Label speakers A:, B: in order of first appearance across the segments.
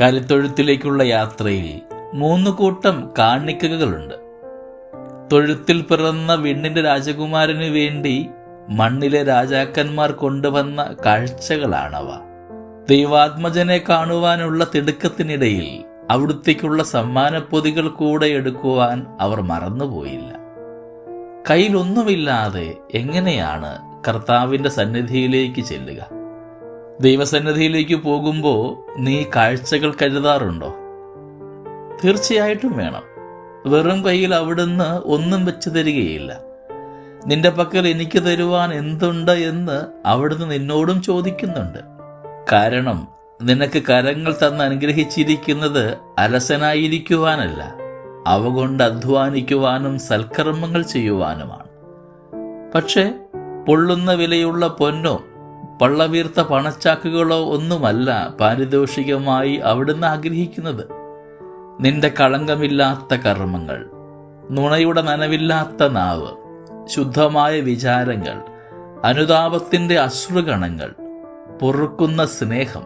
A: കലിത്തൊഴുത്തിലേക്കുള്ള യാത്രയിൽ മൂന്ന് കൂട്ടം കാണിക്കകളുണ്ട്. തൊഴുത്തിൽ പിറന്ന വിണ്ണിന്റെ രാജകുമാരന് വേണ്ടി മണ്ണിലെ രാജാക്കന്മാർ കൊണ്ടുവന്ന കാഴ്ചകളാണവ. ദൈവാത്മജനെ കാണുവാനുള്ള തിടുക്കത്തിനിടയിൽ അവിടുത്തേക്കുള്ള സമ്മാനപ്പൊതികൾ കൂടെ എടുക്കുവാൻ അവർ മറന്നുപോയില്ല. കയ്യിലൊന്നുമില്ലാതെ എങ്ങനെയാണ് കർത്താവിന്റെ സന്നിധിയിലേക്ക് ചെല്ലുക? ദൈവസന്നിധിയിലേക്ക് പോകുമ്പോൾ നീ കാഴ്ചകൾ കരുതാറുണ്ടോ? തീർച്ചയായിട്ടും വേണം. വെറും കയ്യിൽ അവിടുന്ന് ഒന്നും വെച്ച് തരികയില്ല. നിന്റെ പക്കൽ എനിക്ക് തരുവാൻ എന്തുണ്ട് എന്ന് അവിടുന്ന് നിന്നോടും ചോദിക്കുന്നുണ്ട്. കാരണം നിനക്ക് കരങ്ങൾ തന്ന് അനുഗ്രഹിച്ചിരിക്കുന്നത് അലസനായിരിക്കുവാനല്ല അവ കൊണ്ട് അധ്വാനിക്കുവാനും സൽക്കർമ്മങ്ങൾ ചെയ്യുവാനുമാണ്. പക്ഷേ പൊള്ളുന്ന വിലയുള്ള പൊന്നോ പള്ളവീർത്ത പണച്ചാക്കുകളോ ഒന്നുമല്ല പാരിതോഷികമായി അവിടുന്ന് ആഗ്രഹിക്കുന്നത്. നിന്റെ കളങ്കമില്ലാത്ത കർമ്മങ്ങൾ നുണയുടെ നനവില്ലാത്ത നാവ് ശുദ്ധമായ വിചാരങ്ങൾ അനുതാപത്തിന്റെ അശ്രുഗണങ്ങൾ പൊറുക്കുന്ന സ്നേഹം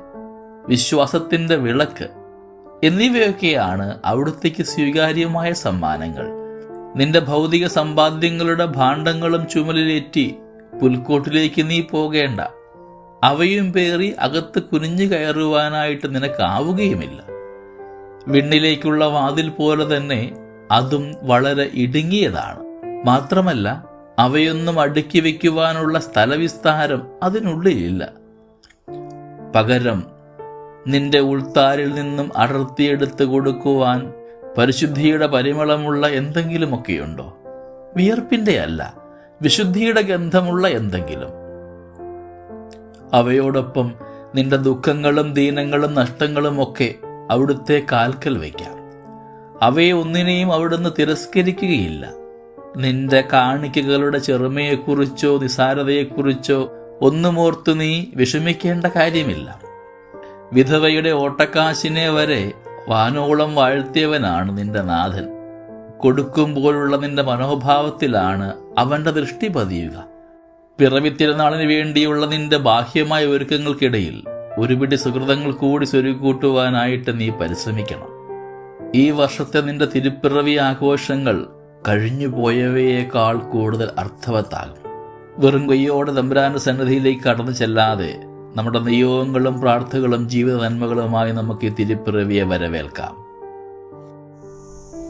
A: വിശ്വാസത്തിന്റെ വിളക്ക് എന്നിവയൊക്കെയാണ് അവിടുത്തേക്ക് സ്വീകാര്യമായ സമ്മാനങ്ങൾ. നിന്റെ ഭൗതിക സമ്പാദ്യങ്ങളുടെ ഭാണ്ഡങ്ങളും ചുമലിലേറ്റി പുൽക്കോട്ടിലേക്ക് നീ പോകേണ്ട. അവയും പേറി അകത്ത് കുനിഞ്ഞു കയറുവാനായിട്ട് നിനക്കാവുകയുമില്ല. വിണ്ണിലേക്കുള്ള വാതിൽ പോലെ തന്നെ അതും വളരെ ഇടുങ്ങിയതാണ്. മാത്രമല്ല അവയൊന്നും അടുക്കി വയ്ക്കുവാനുള്ള സ്ഥലവിസ്താരം അതിനുള്ളിലില്ല. പകരം നിന്റെ ഉൾത്താരിൽ നിന്നും അടർത്തിയെടുത്ത് കൊടുക്കുവാൻ പരിശുദ്ധിയുടെ പരിമളമുള്ള എന്തെങ്കിലുമൊക്കെയുണ്ടോ? വിയർപ്പിന്റെ അല്ല വിശുദ്ധിയുടെ ഗന്ധമുള്ള എന്തെങ്കിലും. അവയോടൊപ്പം നിന്റെ ദുഃഖങ്ങളും ദീനങ്ങളും നഷ്ടങ്ങളും ഒക്കെ അവിടുത്തെ കാൽക്കൽ വയ്ക്കാം. അവയെ ഒന്നിനെയും അവിടുന്ന് തിരസ്കരിക്കുകയില്ല. നിന്റെ കാണിക്കകളുടെ ചെറുമയെക്കുറിച്ചോ നിസാരതയെക്കുറിച്ചോ ഒന്നുമോർത്ത് നീ വിഷമിക്കേണ്ട കാര്യമില്ല. വിധവയുടെ ഓട്ടക്കാശിനെ വരെ വാനോളം വാഴ്ത്തിയവനാണ് നിന്റെ നാഥൻ. കൊടുക്കുമ്പോഴുള്ള നിന്റെ മനോഭാവത്തിലാണ് അവന്റെ ദൃഷ്ടി പതിയുക. പിറവി തിരുനാളിന് വേണ്ടിയുള്ള നിന്റെ ബാഹ്യമായ ഒരുക്കങ്ങൾക്കിടയിൽ ഒരുപിടി സുഹൃതങ്ങൾ കൂടി സ്വരുക്കൂട്ടുവാനായിട്ട് നീ പരിശ്രമിക്കണം. ഈ വർഷത്തെ നിന്റെ തിരുപ്പിറവി ആഘോഷങ്ങൾ കഴിഞ്ഞു പോയവയേക്കാൾ കൂടുതൽ അർത്ഥവത്താകും. വെറും കൊയ്യോടെ തമ്പുരാന്റെ സന്നിധിയിലേക്ക് കടന്നു ചെല്ലാതെ നമ്മുടെ നിയോഗങ്ങളും പ്രാർത്ഥനകളും ജീവിത നന്മകളുമായി നമുക്ക് ഈ തിരുപ്പിറവിയെ വരവേൽക്കാം.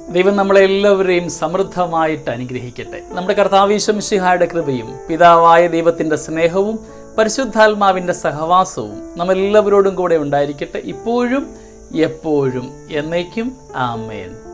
B: ദൈവം നമ്മളെല്ലാവരെയും സമൃദ്ധമായിട്ട് അനുഗ്രഹിക്കട്ടെ. നമ്മുടെ കർത്താവീശംഷിഹായുടെ കൃപയും പിതാവായ ദൈവത്തിന്റെ സ്നേഹവും പരിശുദ്ധാത്മാവിന്റെ സഹവാസവും നമ്മളെല്ലാവരോടും കൂടെ ഉണ്ടായിരിക്കട്ടെ. ഇപ്പോഴും എപ്പോഴും എന്നേക്കും ആമേൻ.